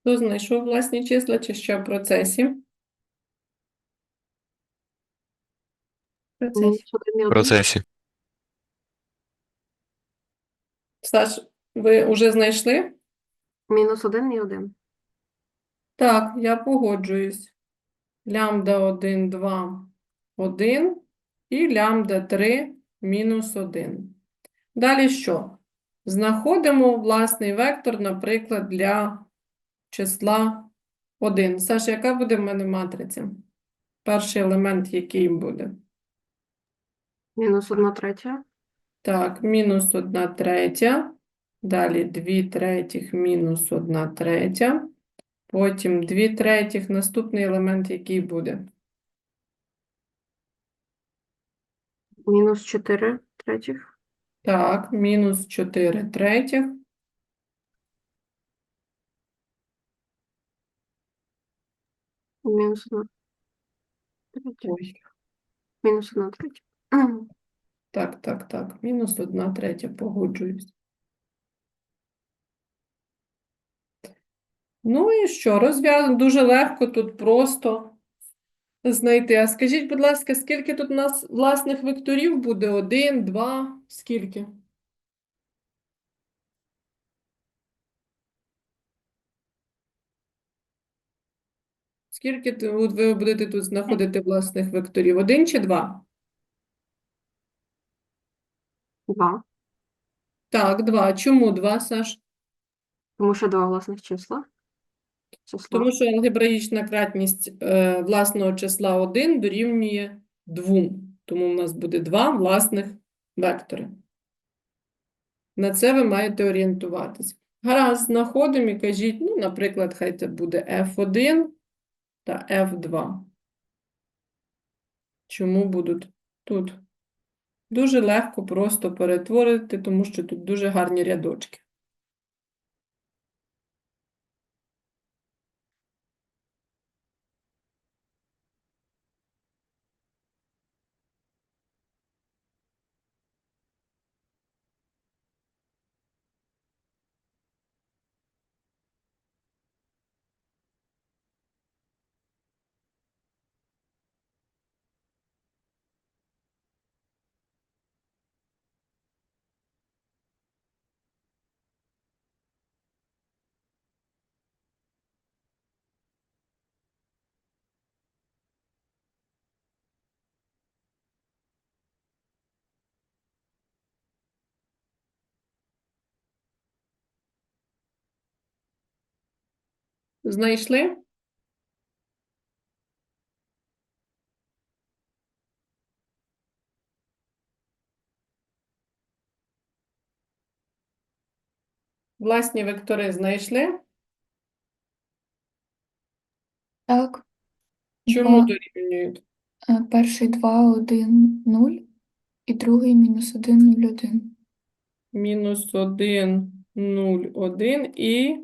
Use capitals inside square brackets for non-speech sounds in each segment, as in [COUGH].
Хто знайшов власні числа чи ще в процесі? В процесі. Мінус один і В процесі. Саш, ви вже знайшли? Мінус один і один. Так, я погоджуюсь. Лямбда 1, 2, 1 і лямбда 3, мінус 1. Далі що? Знаходимо власний вектор, наприклад, для числа 1. Саша, яка буде в мене матриця? Перший елемент, який буде? Мінус одна третя. Так, мінус 1 третя. Далі 2 третіх мінус 1 третя. Потім 2 третіх. Наступний елемент, який буде? Мінус чотири третіх. Так, мінус 4 третіх. Мінус одна. Ой, Мінус одна третя. [CLEARS THROAT] так, так, так. Мінус 1 третя, погоджуюсь. Ну і що, розв'язано дуже легко, тут просто знайти. А скажіть, будь ласка, скільки тут у нас власних векторів буде? Один, два, скільки? Скільки ви будете тут знаходити власних векторів? Один чи два? Два. Так, два. Чому два, Саш? Тому що два власних числа. Числа. Тому що алгебраїчна кратність е, власного числа 1 дорівнює 2. Тому в нас буде два власних вектори. На це ви маєте орієнтуватись. Гаразд, знаходимо і кажіть, ну, наприклад, хай це буде F1 та F2. Чому будуть тут? Дуже легко просто перетворити, тому що тут дуже гарні рядочки. Знайшли? Власні вектори знайшли? Так, Чому Два. дорівнюють? е, перший 2, 1, 0 і другий мінус 1, 0, 1. Мінус 1, 0, 1 і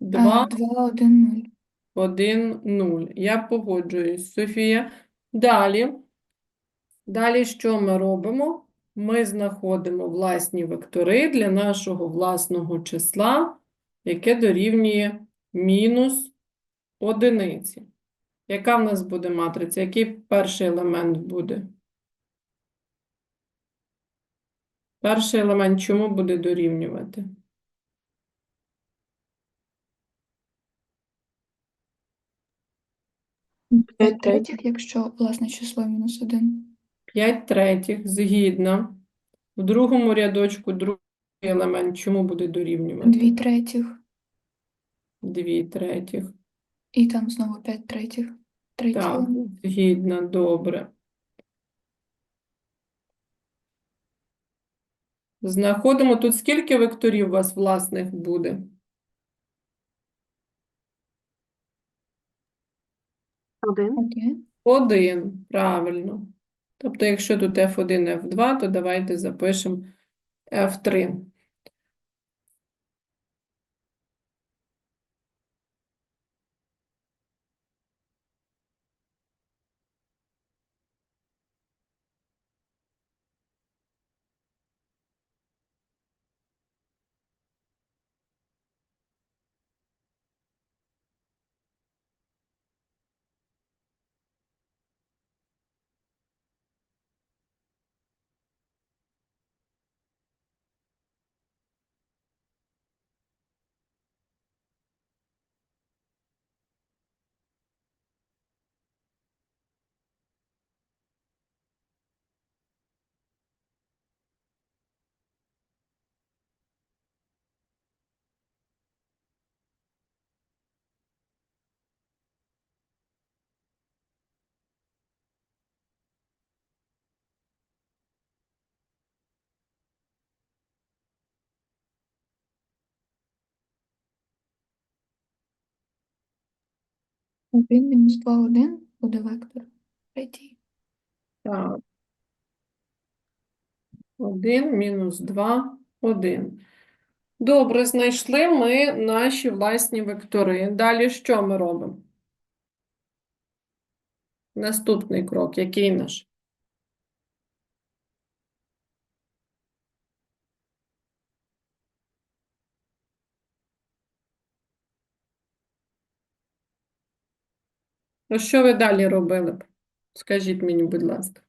2, 2, 2, 1, 0. 1, 0. Я погоджуюсь, Софія. Далі. Далі що ми робимо? Ми знаходимо власні вектори для нашого власного числа, яке дорівнює мінус одиниці. Яка в нас буде матриця? Який перший елемент буде? Перший елемент чому буде дорівнювати? 5 третіх, якщо власне число мінус 1. 5 третіх, згідно. В другому рядочку другий елемент чому буде дорівнювати? 2 третіх 2 третіх. і там знову 5 третіх. Третій Так, елемент. згідно, добре. Знаходимо тут скільки векторів у вас власних буде? Один. Окей. Один, правильно. Тобто, якщо тут F1, F2, то давайте запишемо F3. 1 мінус 2, 1 буде вектор. Третій. Так. 1 мінус 2, 1. Добре, знайшли ми наші власні вектори. Далі що ми робимо? Наступний крок, який наш? Ну, що ви далі робили б? Скажіть мені, будь ласка.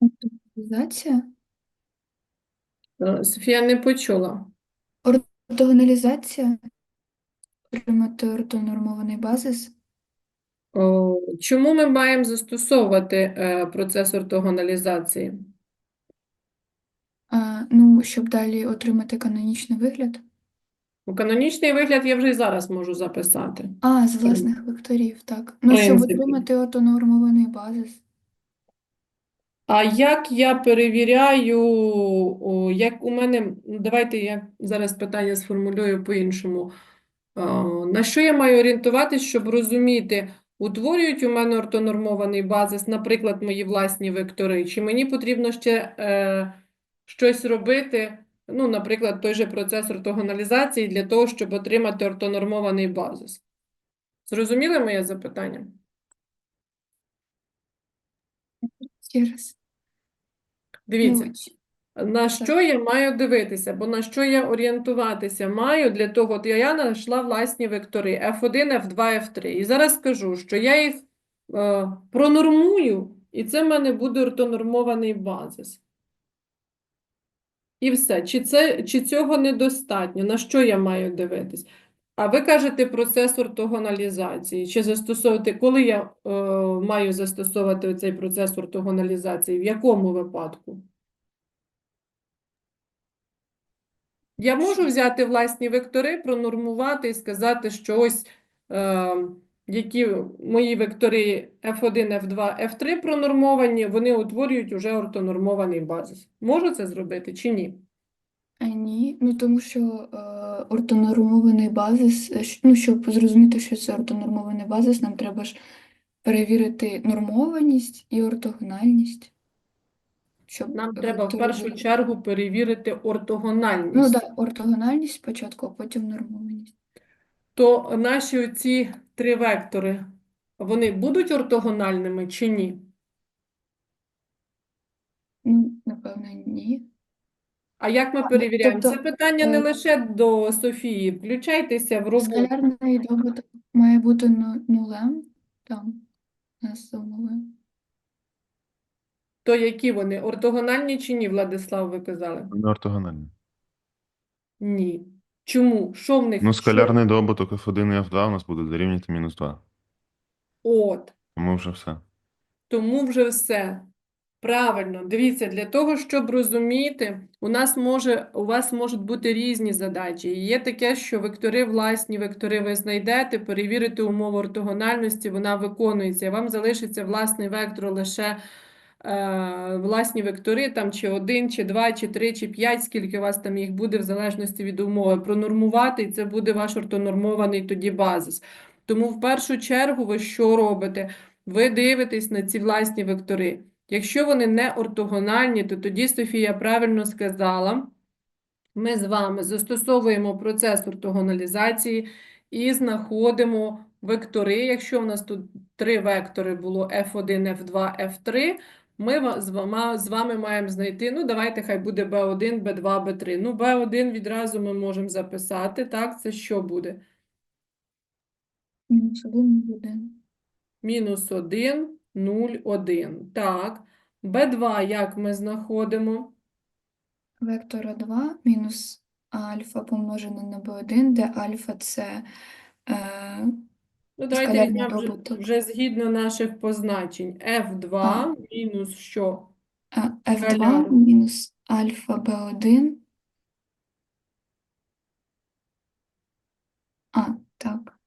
Ортогоналізація. Е, Софія не почула. Ортогоналізація. Отримати ортонормований базис. Чому ми маємо застосовувати е, процес ортогоналізації? А, ну, щоб далі отримати канонічний вигляд. У канонічний вигляд я вже і зараз можу записати. А, з власних векторів, так. Ну, щоб принципі. отримати ортонормований базис. А як я перевіряю, о, як у мене, ну, давайте я зараз питання сформулюю по-іншому. А, На що я маю орієнтуватись, щоб розуміти, утворюють у мене ортонормований базис, наприклад, мої власні вектори, чи мені потрібно ще е, щось робити, ну, наприклад, той же процес ортогоналізації для того, щоб отримати ортонормований базис. Зрозуміли моє запитання? Ще раз. Дивіться. На що я маю дивитися, бо на що я орієнтуватися маю для того, от я знайшла власні вектори F1, F2, F3. І зараз скажу, що я їх е, пронормую, і це в мене буде ортонормований базис. І все. Чи, це, чи цього недостатньо? На що я маю дивитись? А ви кажете процес ортогоналізації. Чи застосовувати, коли я е, маю застосовувати цей процес ортогоналізації? В якому випадку? Я можу взяти власні вектори, пронормувати і сказати, що ось е, які мої вектори F1, F2, F3 пронормовані, вони утворюють уже ортонормований базис. Можу це зробити чи ні? А ні, ну тому що е, ортонормований базис, е, ну щоб зрозуміти, що це ортонормований базис, нам треба ж перевірити нормованість і ортогональність. Щоб Нам треба в першу чергу перевірити ортогональність. Ну так, ортогональність спочатку, а потім нормованість. То наші оці три вектори, вони будуть ортогональними чи ні? Ну, напевно, ні. А як ми перевіряємо? Це тобто, питання не е, лише до Софії. Включайтеся в роботу. Скалярний добуток має бути ну- нулем, там, нас за умовою. То які вони? Ортогональні чи ні, Владислав, ви казали? Не ортогональні. Ні. Чому? Що в них? Ну, що- скалярний добуток F1 і F2 у нас буде дорівнювати мінус 2. От. Тому вже все. Тому вже все. Правильно. Дивіться, для того, щоб розуміти, у нас може, у вас можуть бути різні задачі. І Є таке, що вектори, власні вектори ви знайдете, перевірите умову ортогональності, вона виконується. І Вам залишиться власний вектор лише власні вектори, там чи один, чи два, чи три, чи п'ять, скільки у вас там їх буде, в залежності від умови. Пронормувати, і це буде ваш ортонормований тоді базис. Тому в першу чергу ви що робите? Ви дивитесь на ці власні вектори. Якщо вони не ортогональні, то тоді Софія правильно сказала, ми з вами застосовуємо процес ортогоналізації і знаходимо вектори. Якщо в нас тут три вектори було F1, F2, F3, ми з вами, маємо знайти, ну давайте хай буде B1, B2, B3. Ну, B1 відразу ми можемо записати, так, це що буде? Мінус один, нуль, один. Мінус 1, 0, 1. Так. B2 як ми знаходимо? Вектора 2 мінус альфа помножене на b1, де альфа це е, Ну, давайте Скалярний візьмемо вже, добуток. вже згідно наших позначень. F2 А. мінус що? а, f2 Скаляр. мінус альфа b1. А, так.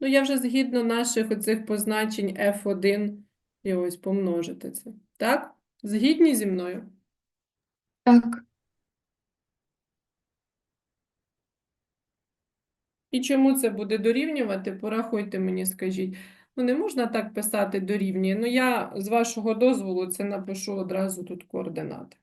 Ну, я вже згідно наших оцих позначень F1 І ось помножити це. Так? Згідні зі мною? Так, І чому це буде дорівнювати? Порахуйте мені, скажіть. Ну, не можна так писати дорівнює. Ну, я з вашого дозволу це напишу одразу тут координати.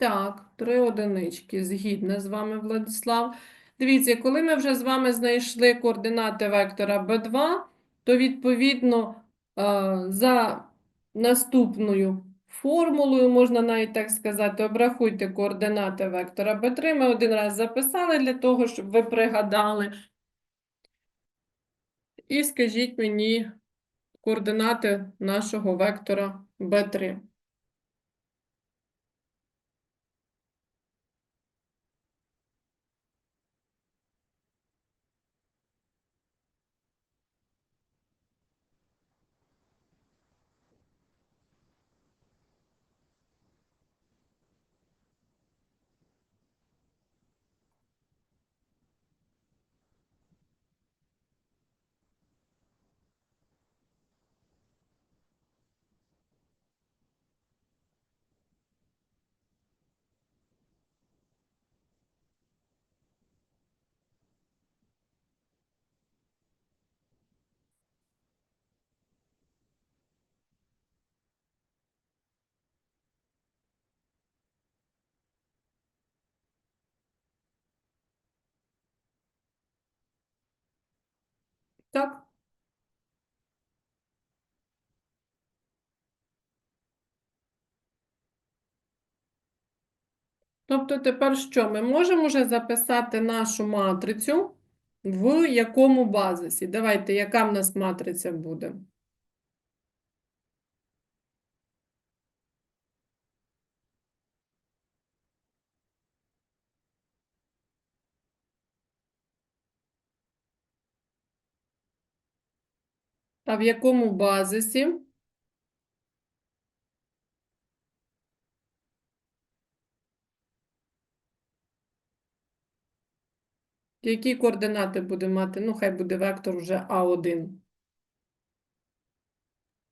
Так, три одинички, згідна з вами, Владислав. Дивіться, коли ми вже з вами знайшли координати вектора B2, то відповідно е, за наступною формулою, можна навіть так сказати, обрахуйте координати вектора B3. Ми один раз записали для того, щоб ви пригадали. І скажіть мені координати нашого вектора B3. Так? Тобто тепер що? Ми можемо вже записати нашу матрицю в якому базисі? Давайте, яка в нас матриця буде? А в якому базисі? Які координати буде мати? Ну, хай буде вектор вже А1.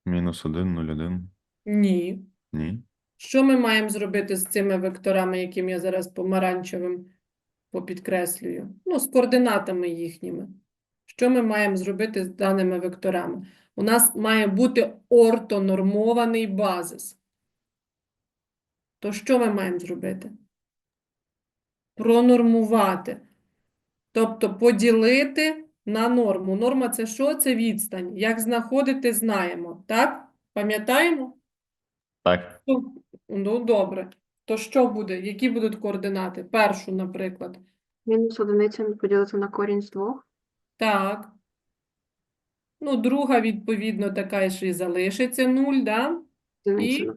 Мінус 1, 0, 1. Ні. Ні. Що ми маємо зробити з цими векторами, яким я зараз помаранчевим попідкреслюю? Ну, з координатами їхніми. Що ми маємо зробити з даними векторами? У нас має бути ортонормований базис. То що ми маємо зробити? Пронормувати. Тобто поділити на норму. Норма це що? Це відстань. Як знаходити, знаємо. Так? Пам'ятаємо? Так. Ну, Ну, добре. То що буде? Які будуть координати? Першу, наприклад. Мінус одиниця поділити на корінь з двох. Так. Ну, друга, відповідно, така ж і залишиться 0, да? І.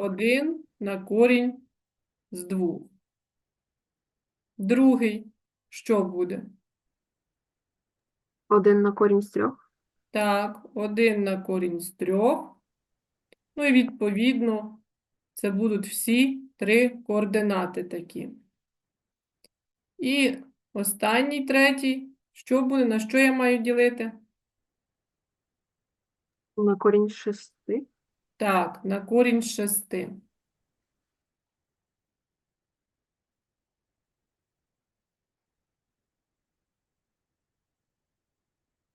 1 на корінь з 2. Другий, що буде? Один на корінь з трьох. Так, 1 на корінь з 3. Ну і відповідно, це будуть всі три координати такі. І останній, третій, що буде, на що я маю ділити? На корінь шести. Так, на корінь 6.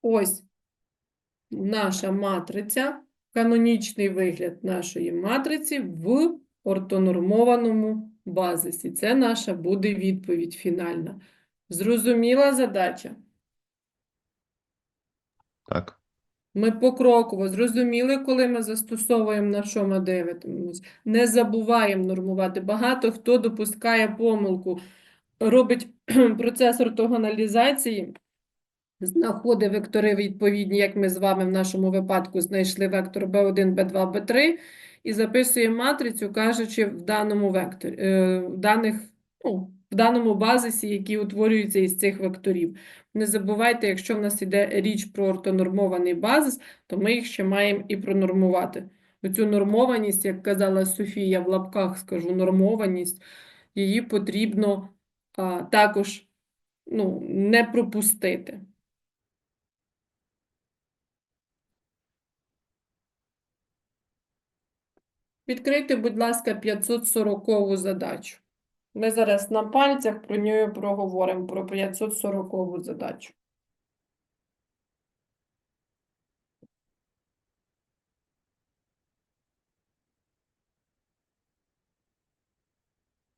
Ось наша матриця, канонічний вигляд нашої матриці в ортонормованому базисі. Це наша буде відповідь фінальна. Зрозуміла задача? Так. Ми покроково зрозуміли, коли ми застосовуємо, на що ми дивимося. Не забуваємо нормувати. Багато хто допускає помилку, робить процес ортогоналізації знаходить вектори відповідні, як ми з вами в нашому випадку знайшли вектор b1, b2, b3, і записує матрицю, кажучи в даному векторі, е, в даних, ну, в даному базисі, який утворюється із цих векторів. Не забувайте, якщо в нас йде річ про ортонормований базис, то ми їх ще маємо і пронормувати. Оцю нормованість, як казала Софія, в лапках скажу нормованість, її потрібно а, також ну, не пропустити. Відкрийте, будь ласка, 540 задачу. Ми зараз на пальцях про неї проговоримо про 540 задачу.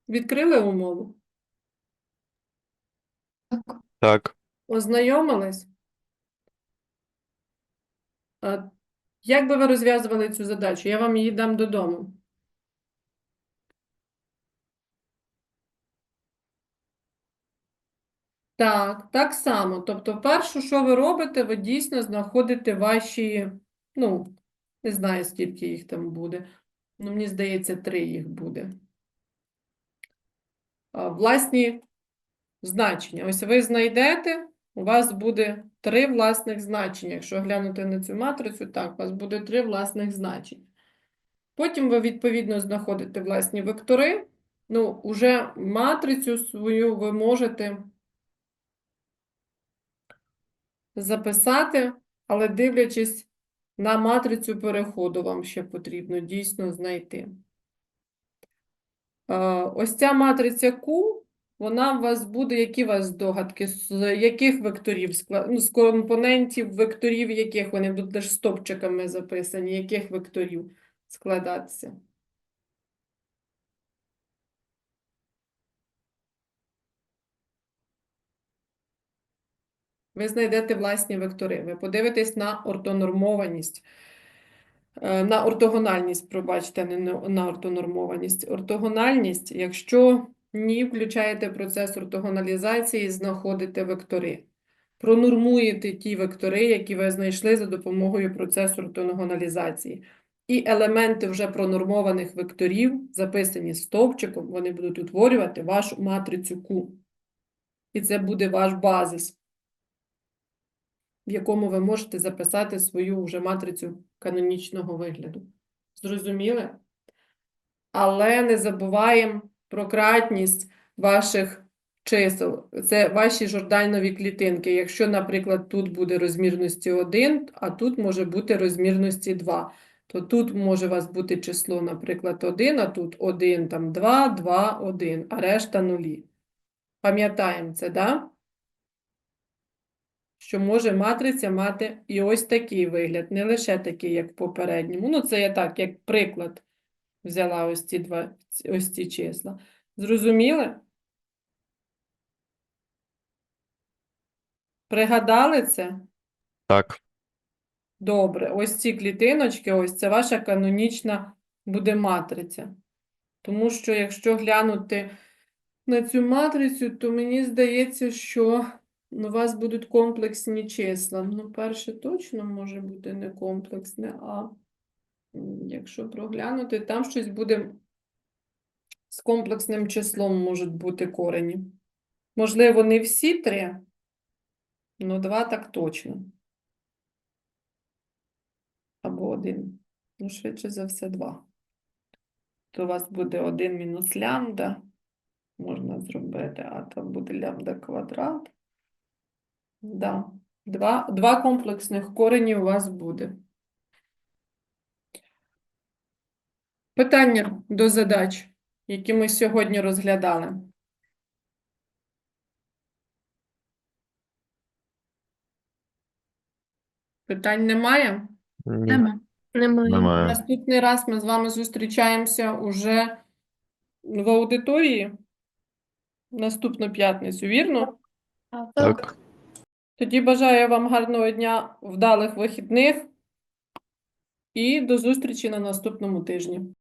Відкрили умову? Так. Так. Ознайомились? А Як би ви розв'язували цю задачу? Я вам її дам додому. Так, так само. Тобто, перше, що ви робите, ви дійсно знаходите ваші, ну, не знаю, скільки їх там буде. Ну, мені здається, три їх буде. Власні значення. Ось ви знайдете, у вас буде три власних значення. Якщо глянути на цю матрицю, так, у вас буде три власних значення. Потім ви, відповідно, знаходите власні вектори. Ну, уже матрицю свою ви можете записати, але дивлячись на матрицю переходу, вам ще потрібно дійсно знайти. Е, Ось ця матриця Q, вона у вас буде, які у вас здогадки, з яких векторів, ну, з компонентів векторів, яких вони будуть теж стопчиками записані, яких векторів складатися? Ви знайдете власні вектори. Ви подивитесь на ортонормованість, е, на ортогональність, пробачте, не на- ортонормованість. Ортогональність, якщо ні, включаєте процес ортогоналізації, знаходите вектори. Пронормуєте ті вектори, які ви знайшли за допомогою процесу ортогоналізації. І елементи вже пронормованих векторів, записані стовпчиком, вони будуть утворювати вашу матрицю Q. І це буде ваш базис в якому ви можете записати свою вже матрицю канонічного вигляду. Зрозуміли? Але не забуваємо про кратність ваших чисел. Це ваші жордайнові клітинки. Якщо, наприклад, тут буде розмірності 1, а тут може бути розмірності 2, то тут може у вас бути число, наприклад, 1, а тут 1, там 2, 2, 1, а решта нулі. Пам'ятаємо це, так? Да? Що може матриця мати і ось такий вигляд, не лише такий, як в попередньому. Ну, це я так, як приклад взяла ось ці два, ось ці числа. Зрозуміли? Пригадали це? Так. Добре. Ось ці клітиночки, ось це ваша канонічна буде матриця. Тому що, якщо глянути на цю матрицю, то мені здається, що у вас будуть комплексні числа. Ну, перше точно може бути не комплексне, а якщо проглянути, там щось буде з комплексним числом можуть бути корені. Можливо, не всі три, але два так точно. Або один. Ну, швидше за все, два. То у вас буде один мінус лямбда. Можна зробити, а там буде лямбда квадрат. Да. Два, два комплексних корені у вас буде. Питання до задач, які ми сьогодні розглядали. Питань немає? Ні. Нема. Немає. Наступний раз ми з вами зустрічаємося уже в аудиторії наступну п'ятницю, вірно? Так. Тоді бажаю вам гарного дня, вдалих вихідних і до зустрічі на наступному тижні.